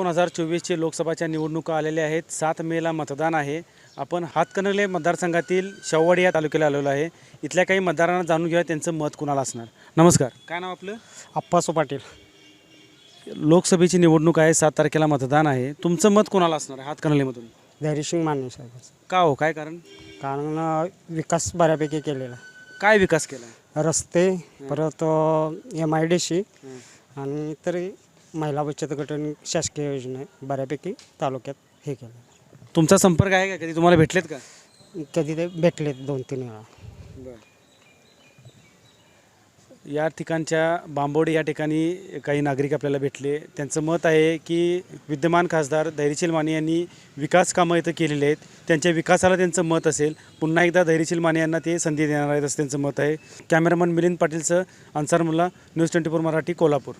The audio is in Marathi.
हजार चोवीसची लोकसभाच्या निवडणुका आलेल्या आहेत. सात मेला मतदान आहे. आपण हातकणंगले मतदारसंघातील शववाडी या तालुक्याला आलेलो आहे. इथल्या काही मतदारांना जाणून घेऊया त्यांचं मत कुणाला असणार. नमस्कार. काय नाव आपलं? अप्पासो पाटील. लोकसभेची निवडणूक आहे. सात तारखेला मतदान आहे. तुमचं मत कुणाला असणार आहे हातकणंगलेमधून? धैर्यसिंग माने साहेब. का हो? काय कारण? कारण अ, विकास बऱ्यापैकी केलेला काय विकास केला रस्ते परत एम आय डी सी आणि इतर महिला बचत गट आणि शासकीय योजना बऱ्यापैकी तालुक्यात हे केलं. तुमचा संपर्क आहे का? कधी तुम्हाला भेटलेत का? कधी ते भेटलेत दोन तीन वेळा. या ठिकाणच्या बांबोडी या ठिकाणी काही नागरिक आपल्याला भेटले. त्यांचं मत आहे की विद्यमान खासदार धैर्यशील माने यांनी विकास कामं इथं केलेली आहेत. त्यांच्या विकासाला त्यांचं मत असेल. पुन्हा एकदा धैर्यशील माने यांना ते संधी देणार आहेत असं त्यांचं मत आहे. Cameraman Milind पाटीलचं Ansar Mulla news twenty four Marathi Kolhapur.